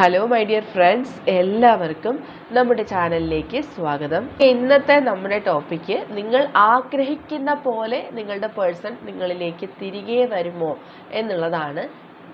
Hello my dear friends എല്ലാവർക്കും നമ്മുടെ ചാനലിലേക്ക് സ്വാഗതം. ഇന്നത്തെ നമ്മുടെ ടോപ്പിക്ക് നിങ്ങൾ ആഗ്രഹിക്കുന്ന പോലെ നിങ്ങളുടെ പേഴ്സൺ നിങ്ങളിലേക്ക് തിരികെ വരുമോ എന്നുള്ളതാണ്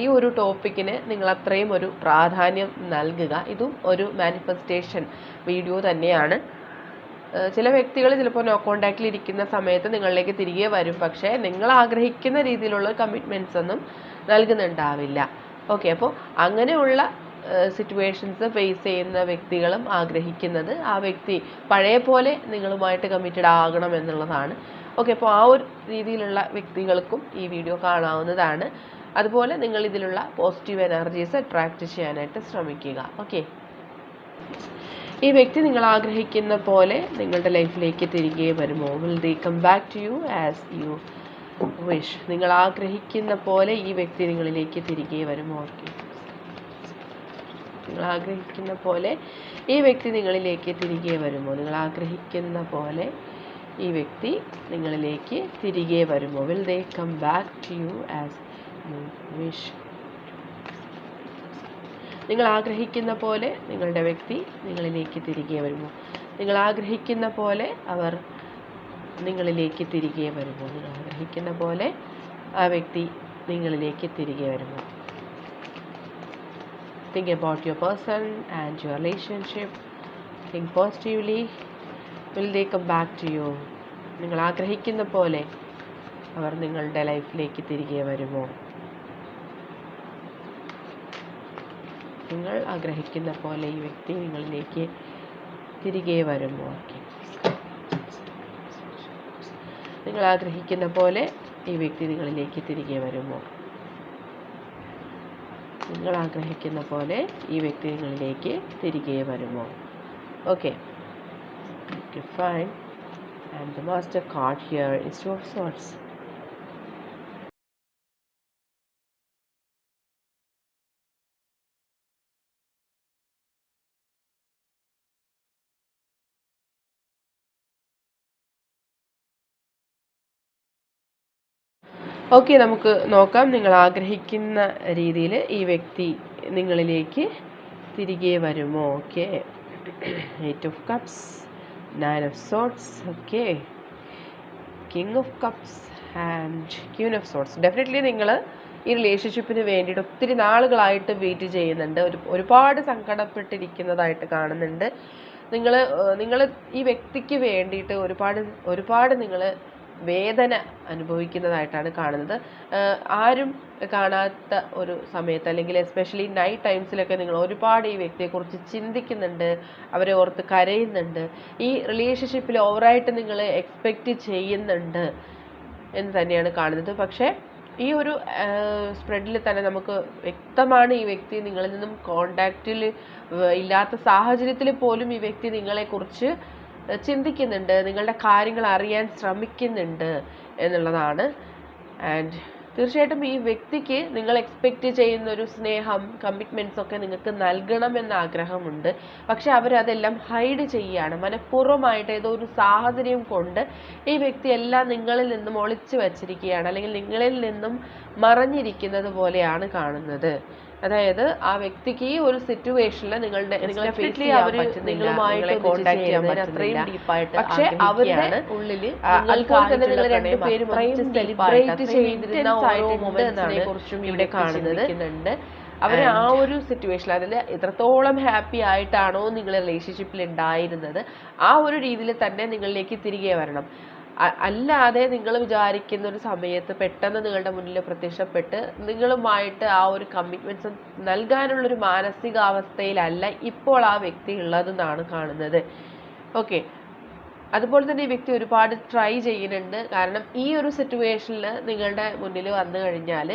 ഈ ഒരു ടോപ്പിക്കിന് നിങ്ങൾ അത്രയും ഒരു പ്രാധാന്യം നൽകുക. ഇതും ഒരു മാനിഫെസ്റ്റേഷൻ വീഡിയോ തന്നെയാണ്. ചില വ്യക്തികൾ ചിലപ്പോൾ നോ കോണ്ടാക്റ്റിൽ ഇരിക്കുന്ന സമയത്ത് നിങ്ങളിലേക്ക് തിരികെ വരും. പക്ഷേ നിങ്ങൾ ആഗ്രഹിക്കുന്ന രീതിയിലുള്ള കമ്മിറ്റ്മെന്റ്സ് ഒന്നും നൽകുന്നുണ്ടാവില്ല. ഓക്കെ അപ്പോൾ അങ്ങനെയുള്ള സിറ്റുവേഷൻസ് ഫേസ് ചെയ്യുന്ന വ്യക്തികളും ആഗ്രഹിക്കുന്നത് ആ വ്യക്തി പഴയ പോലെ നിങ്ങളുമായിട്ട് കമ്മിറ്റഡ് ആകണം എന്നുള്ളതാണ്. ഓക്കെ അപ്പോൾ ആ ഒരു രീതിയിലുള്ള വ്യക്തികൾക്കും ഈ വീഡിയോ കാണാവുന്നതാണ്. അതുപോലെ നിങ്ങൾ ഇതിലുള്ള പോസിറ്റീവ് എനർജീസ് അട്രാക്റ്റ് ചെയ്യാനായിട്ട് ശ്രമിക്കുക. ഓക്കെ ഈ വ്യക്തി നിങ്ങൾ ആഗ്രഹിക്കുന്ന പോലെ നിങ്ങളുടെ ലൈഫിലേക്ക് തിരികെ വരുമോ? Will they come back to you as you wish നിങ്ങൾ ആഗ്രഹിക്കുന്ന പോലെ ഈ വ്യക്തി നിങ്ങളിലേക്ക് തിരികെ വരുമോ? ഓക്കെ നിങ്ങൾ ആഗ്രഹിക്കുന്ന പോലെ ഈ വ്യക്തി നിങ്ങളിലേക്ക് തിരികെ വരുമോ? നിങ്ങൾ ആഗ്രഹിക്കുന്ന പോലെ ഈ വ്യക്തി നിങ്ങളിലേക്ക് തിരികെ വരുമോ? Will they come back to you as wish നിങ്ങൾ ആഗ്രഹിക്കുന്ന പോലെ നിങ്ങളുടെ വ്യക്തി നിങ്ങളിലേക്ക് തിരികെ വരുമോ? നിങ്ങൾ ആഗ്രഹിക്കുന്ന പോലെ അവർ നിങ്ങളിലേക്ക് തിരികെ വരുമോ? നിങ്ങൾ ആഗ്രഹിക്കുന്ന പോലെ ആ വ്യക്തി നിങ്ങളിലേക്ക് തിരികെ വരുമോ? Think about your person and your relationship. Think positively. Will they come back to you? നിങ്ങൾ ആഗ്രഹിക്കുന്ന പോലെ അവർ നിങ്ങളുടെ ലൈഫിലേക്ക് തിരികെ വരുമോ? നിങ്ങൾ ആഗ്രഹിക്കുന്ന പോലെ ഈ വ്യക്തി നിങ്ങളിലേക്ക് തിരികെ വരുമോ? നിങ്ങൾ ആഗ്രഹിക്കുന്ന പോലെ ഈ വ്യക്തി നിങ്ങളിലേക്ക് തിരികെ വരുമോ? നിങ്ങൾ ആഗ്രഹിക്കുന്ന പോലെ ഈ വ്യക്തി നിങ്ങളിലേക്ക് തിരികെ വരുമോ? Okay okay fine and the master card here is of swords okay നമുക്ക് നോക്കാം. നിങ്ങൾ ആഗ്രഹിക്കുന്ന രീതിയിൽ ഈ വ്യക്തി നിങ്ങളിലേക്ക് തിരികെ വരുമോ? Okay. Eight of cups nine of swords okay. King of cups and queen of swords definitely നിങ്ങൾ ഈ റിലേഷൻഷിപ്പിന് വേണ്ടിയിട്ട് ഒത്തിരി നാളുകളായിട്ട് വെയിറ്റ് ചെയ്യുന്നുണ്ട്. ഒരു ഒരുപാട് സങ്കടപ്പെട്ടിരിക്കുന്നതായിട്ട് കാണുന്നുണ്ട്. നിങ്ങൾ നിങ്ങൾ ഈ വ്യക്തിക്ക് വേണ്ടിയിട്ട് ഒരുപാട് ഒരുപാട് നിങ്ങൾ വേദന അനുഭവിക്കുന്നതായിട്ടാണ് കാണുന്നത്. ആരും കാണാത്ത ഒരു സമയത്ത് അല്ലെങ്കിൽ എസ്പെഷ്യലി നൈറ്റ് ടൈംസിലൊക്കെ നിങ്ങൾ ഒരുപാട് ഈ വ്യക്തിയെക്കുറിച്ച് ചിന്തിക്കുന്നുണ്ട് അവരെ ഓർത്ത് കരയുന്നുണ്ട്. ഈ റിലേഷൻഷിപ്പിൽ ഓവറായിട്ട് നിങ്ങൾ എക്സ്പെക്റ്റ് ചെയ്യുന്നുണ്ട് എന്ന് തന്നെയാണ് കാണുന്നത്. പക്ഷേ ഈ ഒരു സ്പ്രെഡിൽ തന്നെ നമുക്ക് വ്യക്തമാണ് ഈ വ്യക്തി നിങ്ങളിൽ നിന്നും കോണ്ടാക്റ്റിൽ ഇല്ലാത്ത സാഹചര്യത്തിൽ പോലും ഈ വ്യക്തി നിങ്ങളെക്കുറിച്ച് ചിന്തിക്കുന്നുണ്ട് നിങ്ങളുടെ കാര്യങ്ങൾ അറിയാൻ ശ്രമിക്കുന്നുണ്ട് എന്നുള്ളതാണ്. ആൻഡ് തീർച്ചയായിട്ടും ഈ വ്യക്തിക്ക് നിങ്ങൾ എക്സ്പെക്റ്റ് ചെയ്യുന്ന ഒരു സ്നേഹം കമ്മിറ്റ്മെന്റ്സ് ഒക്കെ നിങ്ങൾക്ക് നൽകണമെന്ന ആഗ്രഹമുണ്ട്. പക്ഷെ അവരതെല്ലാം ഹൈഡ് ചെയ്യുകയാണ്. മനഃപൂർവമായിട്ട് ഏതോ ഒരു സാഹചര്യം കൊണ്ട് ഈ വ്യക്തി എല്ലാം നിങ്ങളിൽ നിന്നും ഒളിച്ചു വച്ചിരിക്കുകയാണ്. അല്ലെങ്കിൽ നിങ്ങളിൽ നിന്നും മറഞ്ഞിരിക്കുന്നത് പോലെയാണ് കാണുന്നത്. അതായത് ആ വ്യക്തിക്ക് ഈ ഒരു സിറ്റുവേഷനിൽ നിങ്ങളുടെ പറ്റുന്നില്ല. നിങ്ങളെ കോണ്ടാക്ട് ചെയ്യാൻ പറ്റുന്നില്ല. പക്ഷെ അവരുടെ ഉള്ളിൽ അതുപോലെ തന്നെ നിങ്ങൾ രണ്ടുപേരും സെലിബ്രേറ്റ് ചെയ്തിരുന്ന ഓരോ മൊമെന്റ്സിനെ കുറിച്ചും ഇവിടെ കാണുന്നത്? അവർ ആ ഒരു സിറ്റുവേഷൻ അതിൽ എത്രത്തോളം ഹാപ്പി ആയിട്ടാണോ നിങ്ങൾ റിലേഷൻഷിപ്പിൽ ഉണ്ടായിരുന്നത് ആ ഒരു രീതിയിൽ തന്നെ നിങ്ങളിലേക്ക് തിരികെ വരണം. അല്ലാതെ നിങ്ങൾ വിചാരിക്കുന്ന ഒരു സമയത്ത് പെട്ടെന്ന് നിങ്ങളുടെ മുന്നിൽ പ്രത്യക്ഷപ്പെട്ട് നിങ്ങളുമായിട്ട് ആ ഒരു കമ്മിറ്റ്മെന്റ്സ് നൽകാനുള്ളൊരു മാനസികാവസ്ഥയിലല്ല ഇപ്പോൾ ആ വ്യക്തി ഉള്ളതെന്നാണ് കാണുന്നത്. ഓക്കെ അതുപോലെ തന്നെ ഈ വ്യക്തി ഒരുപാട് ട്രൈ ചെയ്യുന്നുണ്ട്. കാരണം ഈ ഒരു സിറ്റുവേഷനിൽ നിങ്ങളുടെ മുന്നിൽ വന്നു കഴിഞ്ഞാൽ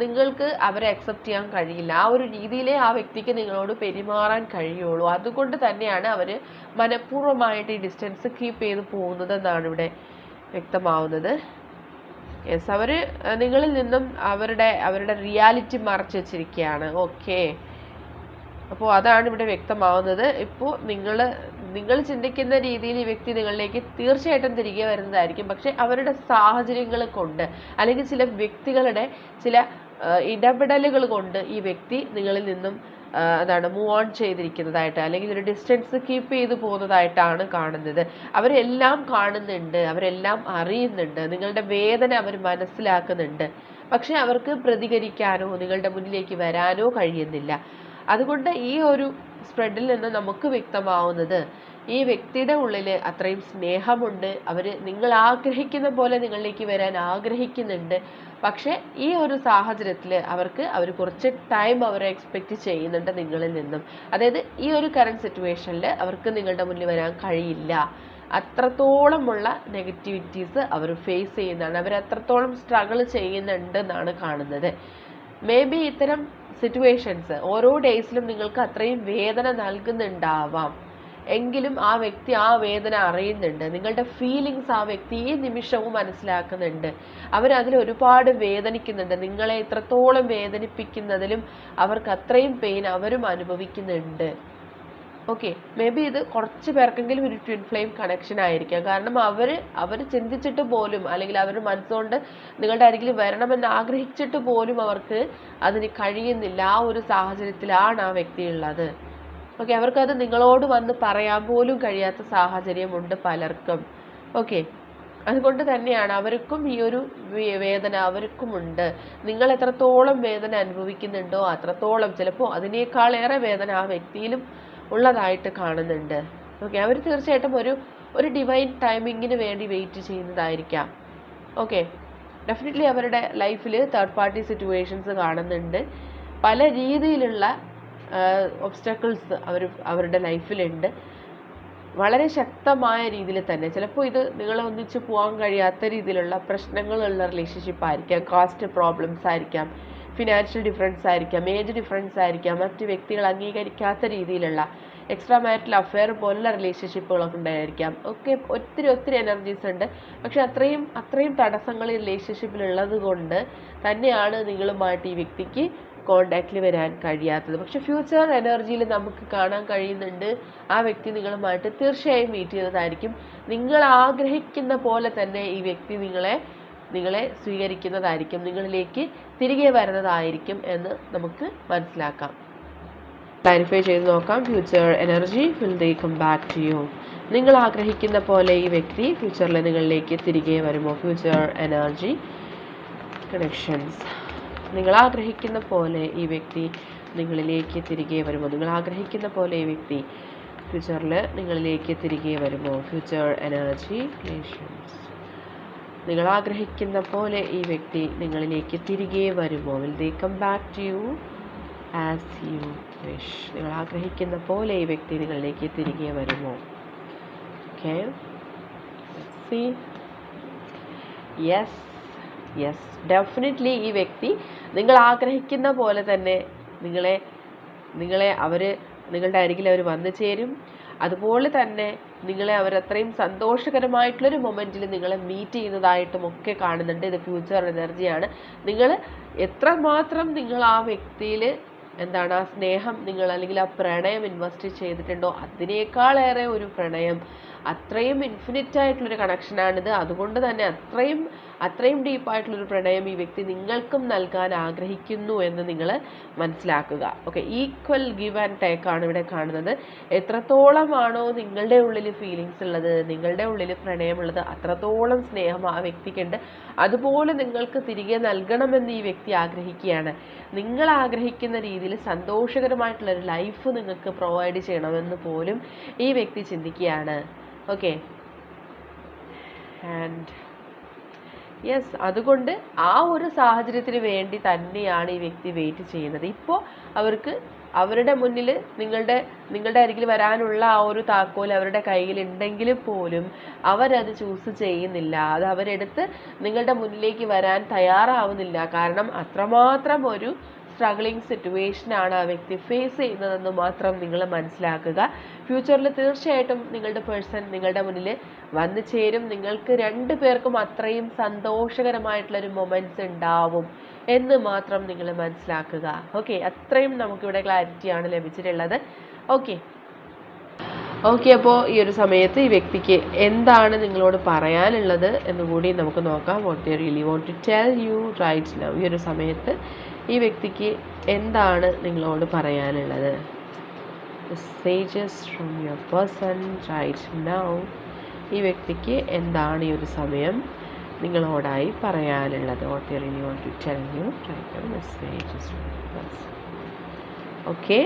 നിങ്ങൾക്ക് അവരെ അക്സെപ്റ്റ് ചെയ്യാൻ കഴിയില്ല. ആ ഒരു രീതിയിലേ ആ വ്യക്തിക്ക് നിങ്ങളോട് പെരുമാറാൻ കഴിയുള്ളൂ. അതുകൊണ്ട് തന്നെയാണ് അവർ മനഃപൂർവമായിട്ട് ഈ ഡിസ്റ്റൻസ് കീപ്പ് ചെയ്ത് പോകുന്നതെന്നാണ് ഇവിടെ വ്യക്തമാവുന്നത്. യെസ് അവർ നിങ്ങളിൽ നിന്നും അവരുടെ അവരുടെ റിയാലിറ്റി മറച്ചു വെച്ചിരിക്കുകയാണ്. ഓക്കേ അപ്പോൾ അതാണ് ഇവിടെ വ്യക്തമാവുന്നത്. ഇപ്പോൾ നിങ്ങൾ നിങ്ങൾ ചിന്തിക്കുന്ന രീതിയിൽ ഈ വ്യക്തി നിങ്ങളിലേക്ക് തീർച്ചയായിട്ടും തിരികെ വരുന്നതായിരിക്കും. പക്ഷെ അവരുടെ സാഹചര്യങ്ങൾ കൊണ്ട് അല്ലെങ്കിൽ ചില വ്യക്തികളുടെ ചില ഇടപെടലുകൾ കൊണ്ട് ഈ വ്യക്തി നിങ്ങളിൽ നിന്നും അതാണ് മൂവ് ഓൺ ചെയ്തിരിക്കുന്നതായിട്ട് അല്ലെങ്കിൽ ഒരു ഡിസ്റ്റൻസ് കീപ്പ് ചെയ്തു പോകുന്നതായിട്ടാണ് കാണുന്നത്. അവരെല്ലാം കാണുന്നുണ്ട് അവരെല്ലാം അറിയുന്നുണ്ട് നിങ്ങളുടെ വേദന അവർ മനസ്സിലാക്കുന്നുണ്ട്. പക്ഷെ അവർക്ക് പ്രതികരിക്കാനോ നിങ്ങളുടെ മുന്നിലേക്ക് വരാനോ കഴിയുന്നില്ല. അതുകൊണ്ട് ഈ ഒരു സ്പ്രെഡിൽ നിന്ന് നമുക്ക് വ്യക്തമാവുന്നത്. ഈ വ്യക്തിയുടെ ഉള്ളിൽ അത്രയും സ്നേഹമുണ്ട്. അവർ നിങ്ങൾ ആഗ്രഹിക്കുന്ന പോലെ നിങ്ങളിലേക്ക് വരാൻ ആഗ്രഹിക്കുന്നുണ്ട്. പക്ഷേ ഈ ഒരു സാഹചര്യത്തിൽ അവർക്ക് അവർ കുറച്ച് ടൈം അവർ എക്സ്പെക്റ്റ് ചെയ്യുന്നുണ്ട് നിങ്ങളിൽ നിന്നും. അതായത് ഈ ഒരു കറണ്ട് സിറ്റുവേഷനിൽ അവർക്ക് നിങ്ങളുടെ മുന്നിൽ വരാൻ കഴിയില്ല. അത്രത്തോളമുള്ള നെഗറ്റിവിറ്റീസ് അവർ ഫേസ് ചെയ്യുന്നതാണ്. അവർ അത്രത്തോളം സ്ട്രഗിൾ ചെയ്യുന്നുണ്ട് എന്നാണ് കാണുന്നത്. മേ ബി ഇത്തരം സിറ്റുവേഷൻസ് ഓരോ ഡേയ്സിലും നിങ്ങൾക്ക് അത്രയും വേദന നൽകുന്നുണ്ടാവാം. എങ്കിലും ആ വ്യക്തി ആ വേദന അറിയുന്നുണ്ട്. നിങ്ങളുടെ ഫീലിങ്സ് ആ വ്യക്തി ഈ നിമിഷവും മനസ്സിലാക്കുന്നുണ്ട്. അവരതിൽ ഒരുപാട് വേദനിക്കുന്നുണ്ട്. നിങ്ങളെ ഇത്രത്തോളം വേദനിപ്പിക്കുന്നതിലും അവർക്ക് അത്രയും പെയിൻ അവരും അനുഭവിക്കുന്നുണ്ട്. ഓക്കെ മേ ബി ഇത് കുറച്ച് പേർക്കെങ്കിലും ഒരു ട്വിൻ ഫ്ലെയിം കണക്ഷൻ ആയിരിക്കാം. കാരണം അവർ അവർ ചിന്തിച്ചിട്ട് പോലും അല്ലെങ്കിൽ അവർ മനസ്സുകൊണ്ട് നിങ്ങളുടെ അരികിൽ വരണമെന്ന് ആഗ്രഹിച്ചിട്ട് പോലും അവർക്ക് അതിന് കഴിയുന്നില്ല. ആ ഒരു സാഹചര്യത്തിലാണ് ആ വ്യക്തി ഉള്ളത് ഓക്കെ അവർക്കത് നിങ്ങളോട് വന്ന് പറയാൻ പോലും കഴിയാത്ത സാഹചര്യമുണ്ട് പലർക്കും. ഓക്കെ അതുകൊണ്ട് തന്നെയാണ് അവർക്കും ഈ ഒരു വേദന അവർക്കുമുണ്ട്. നിങ്ങൾ എത്രത്തോളം വേദന അനുഭവിക്കുന്നുണ്ടോ അത്രത്തോളം. ചിലപ്പോൾ അതിനേക്കാളേറെ വേദന ആ വ്യക്തിയിലും ഉള്ളതായിട്ട് കാണുന്നുണ്ട്. ഓക്കെ അവർ തീർച്ചയായിട്ടും ഒരു ഒരു ഡിവൈൻ ടൈമിങ്ങിന് വേണ്ടി വെയിറ്റ് ചെയ്യുന്നതായിരിക്കാം. ഓക്കെ ഡെഫിനറ്റ്ലി അവരുടെ ലൈഫിൽ തേർഡ് പാർട്ടി സിറ്റുവേഷൻസ് കാണുന്നുണ്ട്. പല രീതിയിലുള്ള ഒബ്സ്റ്റക്കിൾസ് അവർ അവരുടെ ലൈഫിലുണ്ട് വളരെ ശക്തമായ രീതിയിൽ തന്നെ. ചിലപ്പോൾ ഇത് നിങ്ങളെ ഒന്നിച്ച് പോകാൻ കഴിയാത്ത രീതിയിലുള്ള പ്രശ്നങ്ങളുള്ള റിലേഷൻഷിപ്പ് ആയിരിക്കാം. കാസ്റ്റ് പ്രോബ്ലംസ് ആയിരിക്കാം. ഫിനാൻഷ്യൽ ഡിഫറൻസ് ആയിരിക്കാം ഏജ് ഡിഫറൻസ് ആയിരിക്കാം മറ്റ് വ്യക്തികൾ അംഗീകരിക്കാത്ത രീതിയിലുള്ള എക്സ്ട്രാ മാരിറ്റൽ അഫെയർ പോലുള്ള റിലേഷൻഷിപ്പുകളൊക്കെ ഉണ്ടായിരിക്കാം. ഒക്കെ ഒത്തിരി ഒത്തിരി എനർജീസ് ഉണ്ട്. പക്ഷെ അത്രയും അത്രയും തടസ്സങ്ങൾ ഈ റിലേഷൻഷിപ്പിൽ ഉള്ളത് കൊണ്ട് തന്നെയാണ് നിങ്ങളുമായിട്ട് ഈ വ്യക്തിക്ക് കോണ്ടാക്റ്റിൽ വരാൻ കഴിയാത്തത്. പക്ഷെ ഫ്യൂച്ചർ എനർജിയിൽ നമുക്ക് കാണാൻ കഴിയുന്നുണ്ട്. ആ വ്യക്തി നിങ്ങളുമായിട്ട് തീർച്ചയായും മീറ്റ് ചെയ്യുന്നതായിരിക്കും. നിങ്ങൾ ആഗ്രഹിക്കുന്ന പോലെ തന്നെ ഈ വ്യക്തി നിങ്ങളെ നിങ്ങളെ സ്വീകരിക്കുന്നതായിരിക്കും നിങ്ങളിലേക്ക് തിരികെ വരുന്നതായിരിക്കും എന്ന് നമുക്ക് മനസ്സിലാക്കാം. ക്ലാരിഫൈ ചെയ്ത് നോക്കാം. Future energy will they come back to you നിങ്ങൾ ആഗ്രഹിക്കുന്ന പോലെ ഈ വ്യക്തി ഫ്യൂച്ചറിൽ നിങ്ങളിലേക്ക് തിരികെ വരുമോ? ഫ്യൂച്ചർ എനർജി കണക്ഷൻസ് നിങ്ങൾ ആഗ്രഹിക്കുന്ന പോലെ ഈ വ്യക്തി നിങ്ങളിലേക്ക് തിരികെ വരുമോ? നിങ്ങൾ ആഗ്രഹിക്കുന്ന പോലെ ഈ വ്യക്തി ഫ്യൂച്ചറിൽ നിങ്ങളിലേക്ക് തിരികെ വരുമോ? ഫ്യൂച്ചർ എനർജി റിലേഷൻസ് നിങ്ങൾ ആഗ്രഹിക്കുന്ന പോലെ ഈ വ്യക്തി നിങ്ങളിലേക്ക് തിരികെ വരുമോ? Will they come back to you as you wish നിങ്ങൾ ആഗ്രഹിക്കുന്ന പോലെ ഈ വ്യക്തി നിങ്ങളിലേക്ക് തിരികെ വരുമോ? Okay see yes yes definitely ഈ വ്യക്തി നിങ്ങൾ ആഗ്രഹിക്കുന്ന പോലെ തന്നെ നിങ്ങളെ നിങ്ങളെ അവർ നിങ്ങളുടെ അരികിൽ അവർ വന്നു ചേരും. അതുപോലെ തന്നെ നിങ്ങളെ അവരത്രയും സന്തോഷകരമായിട്ടുള്ളൊരു മൊമെന്റിൽ നിങ്ങളെ മീറ്റ് ചെയ്യുന്നതായിട്ടും ഒക്കെ കാണുന്നുണ്ട്. ഇത് ഫ്യൂച്ചർ എനർജിയാണ് നിങ്ങൾ എത്രമാത്രം നിങ്ങൾ ആ വ്യക്തിയിൽ എന്താണ് ആ സ്നേഹം നിങ്ങൾ അല്ലെങ്കിൽ ആ പ്രണയം ഇൻവെസ്റ്റ് ചെയ്തിട്ടുണ്ടോ അതിനേക്കാളേറെ ഒരു പ്രണയം. അത്രയും ഇൻഫിനിറ്റ് ആയിട്ടുള്ളൊരു കണക്ഷനാണിത് അതുകൊണ്ട് തന്നെ അത്രയും അത്രയും ഡീപ്പായിട്ടുള്ളൊരു പ്രണയം ഈ വ്യക്തി നിങ്ങൾക്കും നൽകാൻ ആഗ്രഹിക്കുന്നു എന്ന് നിങ്ങൾ മനസ്സിലാക്കുക. Okay equal give and take ആണ് ഇവിടെ കാണുന്നത്. എത്രത്തോളമാണോ നിങ്ങളുടെ ഉള്ളിൽ ഫീലിങ്സ് ഉള്ളത് നിങ്ങളുടെ ഉള്ളിൽ പ്രണയമുള്ളത് അത്രത്തോളം സ്നേഹം ആ വ്യക്തിക്കുണ്ട്. അതുപോലെ നിങ്ങൾക്ക് തിരികെ നൽകണമെന്ന് ഈ വ്യക്തി ആഗ്രഹിക്കുകയാണ്. നിങ്ങൾ ആഗ്രഹിക്കുന്ന രീതിയിൽ സന്തോഷകരമായിട്ടുള്ള ഒരു ലൈഫ് നിങ്ങൾക്ക് പ്രൊവൈഡ് ചെയ്യണമെന്ന് പോലും ഈ വ്യക്തി ചിന്തിക്കുകയാണ്. ഓക്കെ ആൻഡ് യെസ് അതുകൊണ്ട് ആ ഒരു സാഹചര്യത്തിന് വേണ്ടി തന്നെയാണ് ഈ വ്യക്തി വെയിറ്റ് ചെയ്യുന്നത്. ഇപ്പോൾ അവർക്ക് അവരുടെ മുന്നിൽ നിങ്ങളുടെ നിങ്ങളുടെ അരികിൽ വരാനുള്ള ആ ഒരു താക്കോൽ അവരുടെ കയ്യിൽ ഉണ്ടെങ്കിൽ പോലും അവരത് ചൂസ് ചെയ്യുന്നില്ല. അത് അവരെടുത്ത് നിങ്ങളുടെ മുന്നിലേക്ക് വരാൻ തയ്യാറാവുന്നില്ല. കാരണം അത്രമാത്രം ഒരു സ്ട്രഗ്ലിംഗ് സിറ്റുവേഷനാണ് ആ വ്യക്തി ഫേസ് ചെയ്യുന്നതെന്ന് മാത്രം നിങ്ങൾ മനസ്സിലാക്കുക. ഫ്യൂച്ചറിൽ തീർച്ചയായിട്ടും നിങ്ങളുടെ പേഴ്സൺ നിങ്ങളുടെ മുന്നിൽ വന്നു ചേരും. നിങ്ങൾക്ക് രണ്ടു പേർക്കും അത്രയും സന്തോഷകരമായിട്ടുള്ളൊരു മൊമെന്റ്സ് ഉണ്ടാവും എന്ന് മാത്രം നിങ്ങൾ മനസ്സിലാക്കുക. ഓക്കെ അത്രയും നമുക്കിവിടെ ക്ലാരിറ്റിയാണ് ലഭിച്ചിട്ടുള്ളത്. ഓക്കെ ഓക്കെ അപ്പോൾ ഈ ഒരു സമയത്ത് ഈ വ്യക്തിക്ക് എന്താണ് നിങ്ങളോട് പറയാനുള്ളത് എന്ന് കൂടി നമുക്ക് നോക്കാം. What they really want to tell you right now ഈ ഒരു സമയത്ത് ഈ വ്യക്തിക്ക് എന്താണ് നിങ്ങളോട് പറയാനുള്ളത്? Messages from your person right now ഈ വ്യക്തിക്ക് എന്താണ് ഈ ഒരു സമയം നിങ്ങളോടായി പറയാനുള്ളത്? What you really want to tell you right messages from your person okay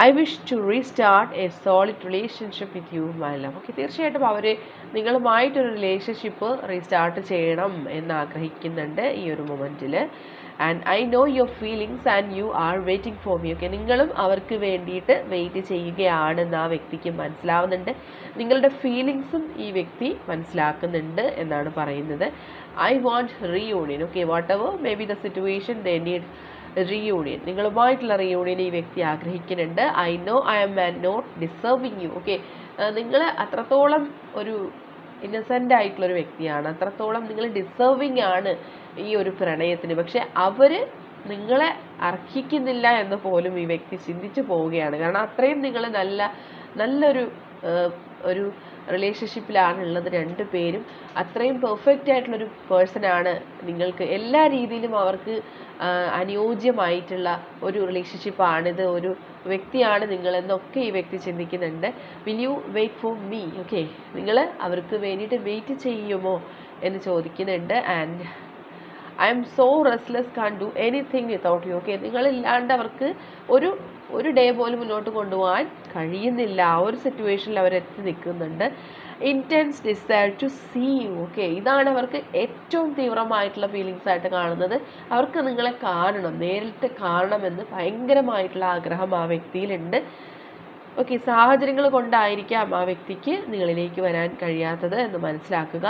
I wish to restart a solid relationship with you my love okay തീർച്ചയായിട്ടും അവർ നിങ്ങളുമായിട്ടൊരു റിലേഷൻഷിപ്പ് റീസ്റ്റാർട്ട് ചെയ്യണം എന്ന് ആഗ്രഹിക്കുന്നുണ്ട് ഈ ഒരു മൊമെന്റിൽ and I know your feelings and you are waiting for me okay നിങ്ങളും അവർക്ക് വേണ്ടിയിട്ട് വെയിറ്റ് ചെയ്യുകയാണെന്ന് ആ വ്യക്തിക്ക് മനസ്സിലാവുന്നുണ്ട്. നിങ്ങളുടെ ഫീലിങ്സും ഈ വ്യക്തി മനസ്സിലാക്കുന്നുണ്ട് എന്നാണ് പറയുന്നത്. I want reunion okay whatever may be the situation they need reunion നിങ്ങളുമായിട്ടുള്ള reunion ഈ വ്യക്തി ആഗ്രഹിക്കുന്നുണ്ട്. I know I'm an not deserving you okay നിങ്ങൾ അത്രത്തോളം ഒരു ഇന്നസെന്റ് ആയിട്ടുള്ള ഒരു വ്യക്തിയാണ്. അത്രത്തോളം നിങ്ങൾ ഡിസേർവിങ് ആണ് ഈ ഒരു പ്രണയത്തിന്. പക്ഷെ അവർ നിങ്ങളെ അർഹിക്കുന്നില്ല എന്ന് പോലും ഈ വ്യക്തി ചിന്തിച്ചു പോവുകയാണ്. കാരണം അത്രയും നിങ്ങൾ നല്ല നല്ലൊരു ഒരു റിലേഷൻഷിപ്പിലാണ് ഉള്ളത് രണ്ട് പേരും അത്രയും പെർഫെക്റ്റ് ആയിട്ടുള്ളൊരു ആണ് നിങ്ങൾക്ക് എല്ലാ രീതിയിലും അവർക്ക് അനുയോജ്യമായിട്ടുള്ള ഒരു റിലേഷൻഷിപ്പാണിത് ഒരു വ്യക്തിയാണ് നിങ്ങളെന്നൊക്കെ ഈ വ്യക്തി ചിന്തിക്കുന്നുണ്ട്. Will you wait for me okay നിങ്ങൾ അവർക്ക് വേണ്ടിയിട്ട് വെയിറ്റ് ചെയ്യുമോ എന്ന് ചോദിക്കുന്നുണ്ട്. And I'm so restless can't do anything without you okay നിങ്ങളില്ലാണ്ട് അവർക്ക് ഒരു ഒരു ഡേ പോലും മുന്നോട്ട് കൊണ്ടുപോകാൻ കഴിയുന്നില്ല. ആ ഒരു സിറ്റുവേഷനിൽ അവരെത്തി നിൽക്കുന്നുണ്ട്. Intense desire to see you okay ഇതാണ് അവർക്ക് ഏറ്റവും തീവ്രമായിട്ടുള്ള ഫീലിങ്സ് ആയിട്ട് കാണുന്നത്. അവർക്ക് നിങ്ങളെ കാണണം നേരിട്ട് കാണണമെന്ന് ഭയങ്കരമായിട്ടുള്ള ആഗ്രഹം ആ വ്യക്തിയിലുണ്ട്. ഓക്കെ സാഹചര്യങ്ങൾ കൊണ്ടായിരിക്കാം ആ വ്യക്തിക്ക് നിങ്ങളിലേക്ക് വരാൻ കഴിയാത്തത് എന്ന് മനസ്സിലാക്കുക.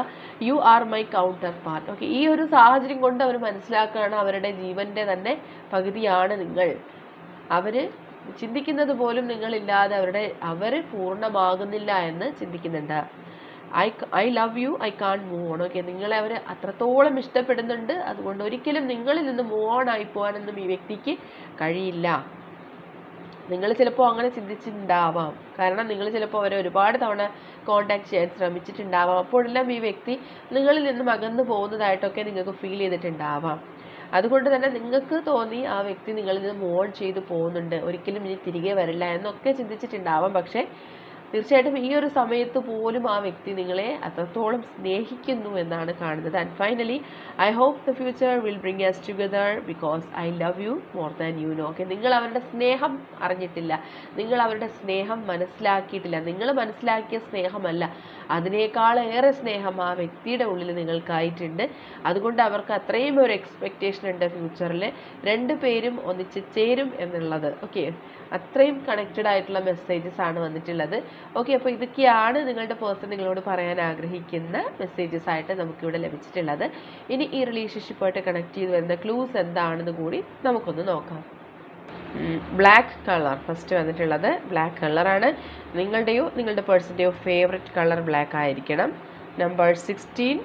You are my counterpart okay ഈ ഒരു സാഹചര്യം കൊണ്ട് അവർ മനസ്സിലാക്കുകയാണ് അവരുടെ ജീവന്റെ തന്നെ പകുതിയാണ് നിങ്ങൾ. അവർ ചിന്തിക്കുന്നത് പോലും നിങ്ങളില്ലാതെ അവരുടെ അവർ പൂർണമാകുന്നില്ല എന്ന് ചിന്തിക്കുന്നുണ്ട്. I I love you I can't move on okay നിങ്ങളെ അവർ അത്രത്തോളം ഇഷ്ടപ്പെടുന്നുണ്ട്. അതുകൊണ്ട് ഒരിക്കലും നിങ്ങളിൽ നിന്ന് മൂവ് ഓൺ ആയി പോകാനൊന്നും ഈ വ്യക്തിക്ക് കഴിയില്ല. നിങ്ങൾ ചിലപ്പോൾ അങ്ങനെ ചിന്തിച്ചിട്ടുണ്ടാവാം. കാരണം നിങ്ങൾ ചിലപ്പോൾ അവരെ ഒരുപാട് തവണ കോണ്ടാക്ട് ചെയ്യാൻ ശ്രമിച്ചിട്ടുണ്ടാവാം. അപ്പോഴെല്ലാം ഈ വ്യക്തി നിങ്ങളിൽ നിന്നും അകന്നു പോകുന്നതായിട്ടൊക്കെ നിങ്ങൾക്ക് ഫീൽ ചെയ്തിട്ടുണ്ടാവാം. അതുകൊണ്ട് തന്നെ നിങ്ങൾക്ക് തോന്നി ആ വ്യക്തി നിങ്ങളിൽ നിന്ന് മോൺ ചെയ്തു പോകുന്നുണ്ട്. ഒരിക്കലും ഇനി തിരികെ വരില്ല എന്നൊക്കെ ചിന്തിച്ചിട്ടുണ്ടാവാം. പക്ഷേ തീർച്ചയായിട്ടും ഈ ഒരു സമയത്ത് പോലും ആ വ്യക്തി നിങ്ങളെ അത്രത്തോളം സ്നേഹിക്കുന്നു എന്നാണ് കാണുന്നത്. And finally I hope the future will bring us together because I love you more than you know okay നിങ്ങൾ അവരുടെ സ്നേഹം അറിഞ്ഞിട്ടില്ല. നിങ്ങൾ അവരുടെ സ്നേഹം മനസ്സിലാക്കിയിട്ടില്ല. നിങ്ങൾ മനസ്സിലാക്കിയ സ്നേഹമല്ല. അതിനേക്കാൾ ഏറെ സ്നേഹം ആ വ്യക്തിയുടെ ഉള്ളിൽ നിങ്ങൾക്കായിട്ടുണ്ട്. അതുകൊണ്ട് അവർക്ക് അത്രയും ഒരു എക്സ്പെക്റ്റേഷൻ ഉണ്ട് ഫ്യൂച്ചറിൽ രണ്ട് പേരും ഒന്നിച്ച് ചേരും എന്നുള്ളത്. ഓക്കെ അത്രയും കണക്റ്റഡ് ആയിട്ടുള്ള മെസ്സേജസ് ആണ് വന്നിട്ടുള്ളത്. ഓക്കെ അപ്പോൾ ഇതൊക്കെയാണ് നിങ്ങളുടെ പേഴ്സൺ നിങ്ങളോട് പറയാൻ ആഗ്രഹിക്കുന്ന മെസ്സേജസ് ആയിട്ട് നമുക്കിവിടെ ലഭിച്ചിട്ടുള്ളത്. ഇനി ഈ റിലേഷൻഷിപ്പായിട്ട് കണക്ട് ചെയ്ത് വരുന്ന ക്ലൂസ് എന്താണെന്ന് കൂടി നമുക്കൊന്ന് നോക്കാം. ബ്ലാക്ക് കളർ ഫസ്റ്റ് വന്നിട്ടുള്ളത് ബ്ലാക്ക് കളറാണ് നിങ്ങളുടെയോ നിങ്ങളുടെ പേഴ്സന്റെയോ ഫേവററ്റ് കളർ ബ്ലാക്ക് ആയിരിക്കണം. നമ്പർ സിക്സ്റ്റീൻ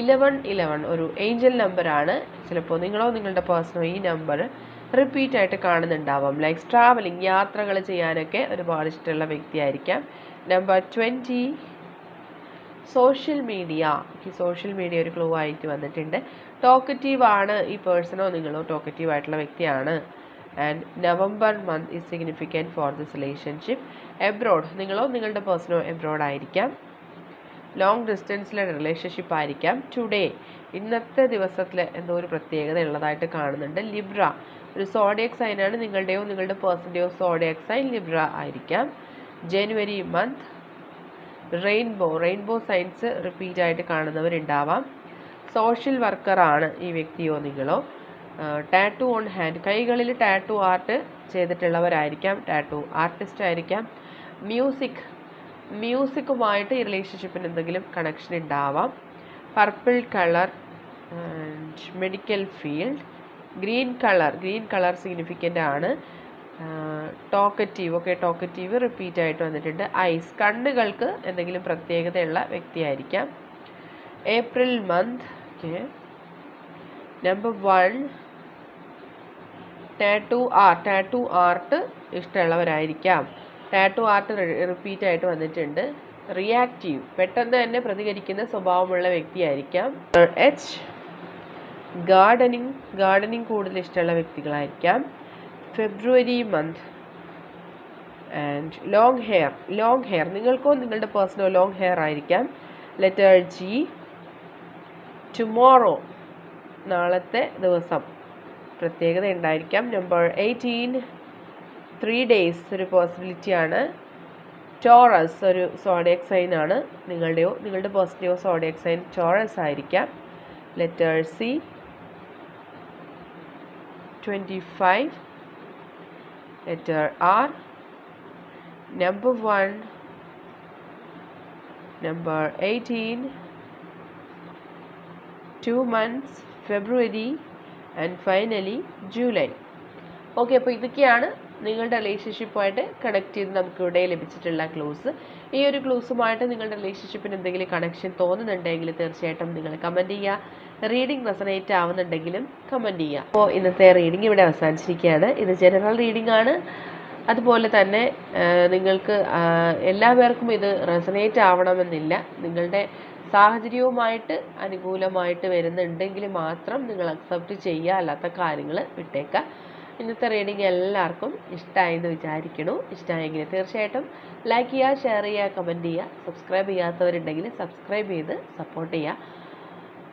ഇലവൺ ഇലവൺ ഒരു ഏഞ്ചൽ നമ്പറാണ് ചിലപ്പോൾ നിങ്ങളോ നിങ്ങളുടെ പേഴ്സണോ ഈ നമ്പർ റിപ്പീറ്റ് ആയിട്ട് കാണുന്നുണ്ടാവാം. ലൈക്ക് ട്രാവലിംഗ് യാത്രകൾ ചെയ്യാനൊക്കെ ഒരുപാട് ഇഷ്ടമുള്ള വ്യക്തിയായിരിക്കാം. നമ്പർ ട്വന്റി സോഷ്യൽ മീഡിയ ഈ സോഷ്യൽ മീഡിയ ഒരു ക്ലൂ ആയിട്ട് വന്നിട്ടുണ്ട്. ടോക്കറ്റീവ് ആണ് ഈ പേഴ്സണോ നിങ്ങളോ? ടോക്കറ്റീവ് ആയിട്ടുള്ള വ്യക്തിയാണ്. And November month is significant for this relationship abroad നിങ്ങളോ നിങ്ങളുടെ പേഴ്സണോ എബ്രോഡ് ആയിരിക്കാം. ലോങ് ഡിസ്റ്റൻസിലെ റിലേഷൻഷിപ്പ് ആയിരിക്കാം. ടുഡേ ഇന്നത്തെ ദിവസത്തിൽ എന്തോ ഒരു പ്രത്യേകത ഉള്ളതായിട്ട് കാണുന്നുണ്ട്. ലിബ്ര ഒരു സോഡിയക് സൈനാണ് നിങ്ങളുടെയോ നിങ്ങളുടെ പേഴ്സന്റെയോ സോഡിയക് സൈൻ ലിബ്ര ആയിരിക്കാം. January month rainbow rainbow signs repeat ആയിട്ട് കാണുന്നവരുണ്ടാവാം. സോഷ്യൽ വർക്കറാണ് ഈ വ്യക്തിയോ നിങ്ങളോ. ടാറ്റു ഓൺ ഹാൻഡ് കൈകളിൽ ടാറ്റു ആർട്ട് ചെയ്തിട്ടുള്ളവരായിരിക്കാം. ടാറ്റു ആർട്ടിസ്റ്റ് ആയിരിക്കാം. മ്യൂസിക് മ്യൂസിക്കുമായിട്ട് ഈ റിലേഷൻഷിപ്പിന് എന്തെങ്കിലും കണക്ഷൻ ഉണ്ടാവാം. Purple colour medical field green colour green colour significant ആണ്. ടോക്കറ്റീവ് ഓക്കെ ടോക്കറ്റീവ് റിപ്പീറ്റ് ആയിട്ട് വന്നിട്ടുണ്ട്. ഐസ് കണ്ണുകൾക്ക് എന്തെങ്കിലും പ്രത്യേകതയുള്ള വ്യക്തിയായിരിക്കാം. April month okay number one tattoo art tattoo art ഇഷ്ടമുള്ളവരായിരിക്കാം. Tattoo art repeat ആയിട്ട് വന്നിട്ടുണ്ട്. റിയാക്റ്റീവ് പെട്ടെന്ന് തന്നെ പ്രതികരിക്കുന്ന സ്വഭാവമുള്ള വ്യക്തിയായിരിക്കാം. എച്ച് ഗാർഡനിങ് ഗാർഡനിങ് കൂടുതൽ ഇഷ്ടമുള്ള വ്യക്തികളായിരിക്കാം. February month and long hair long hair നിങ്ങൾക്കോ നിങ്ങളുടെ പേഴ്സണോ ലോങ് ഹെയർ ആയിരിക്കാം. ലെറ്റർ ജി ടുമോറോ നാളത്തെ ദിവസം. പ്രത്യേകത ഉണ്ടായിരിക്കാം. നമ്പർ എയ്റ്റീൻ ത്രീ ഡേയ്സ് ഒരു പോസിബിലിറ്റിയാണ് ടോറസ് ഒരു സോഡിയക് സൈൻ ആണ്. നിങ്ങളുടെയോ നിങ്ങളുടെ പേഴ്സന്റെയോ സോഡിയക് സൈൻ ടോറസ് ആയിരിക്കാം. Letter C twenty five letter R number one number eighteen two months February and finally July okay അപ്പോൾ ഇതൊക്കെയാണ് നിങ്ങളുടെ റിലേഷൻഷിപ്പുമായിട്ട് കണക്ട് ചെയ്ത് നമുക്കിവിടെ ലഭിച്ചിട്ടുള്ള ക്ലൂസ് ഈ ഒരു ക്ലൂസുമായിട്ട് നിങ്ങളുടെ റിലേഷൻഷിപ്പിന് എന്തെങ്കിലും കണക്ഷൻ തോന്നുന്നുണ്ടെങ്കിൽ തീർച്ചയായിട്ടും നിങ്ങൾ കമന്റ് ചെയ്യുക. റീഡിംഗ് റെസനേറ്റ് ആവുന്നുണ്ടെങ്കിലും കമന്റ് ചെയ്യുക. അപ്പോൾ ഇന്നത്തെ റീഡിംഗ് ഇവിടെ അവസാനിച്ചിരിക്കുകയാണ്. ഇത് ജനറൽ റീഡിംഗ് ആണ്. അതുപോലെ തന്നെ നിങ്ങൾക്ക് എല്ലാ പേർക്കും ഇത് റെസനേറ്റ് ആവണമെന്നില്ല. നിങ്ങളുടെ സാഹചര്യവുമായിട്ട് അനുകൂലമായിട്ട് വരുന്നുണ്ടെങ്കിൽ മാത്രം നിങ്ങൾ അക്സെപ്റ്റ് ചെയ്യുക. അല്ലാത്ത കാര്യങ്ങൾ വിട്ടേക്കുക. ഇന്നത്തെ റീഡിംഗ് എല്ലാവർക്കും ഇഷ്ടമായി എന്ന് വിചാരിക്കണു ഇഷ്ടമായെങ്കിൽ തീർച്ചയായിട്ടും ലൈക്ക് ചെയ്യുക ഷെയർ ചെയ്യുക കമന്റ് ചെയ്യുക. സബ്സ്ക്രൈബ് ചെയ്യാത്തവരുണ്ടെങ്കിൽ സബ്സ്ക്രൈബ് ചെയ്ത് സപ്പോർട്ട് ചെയ്യുക.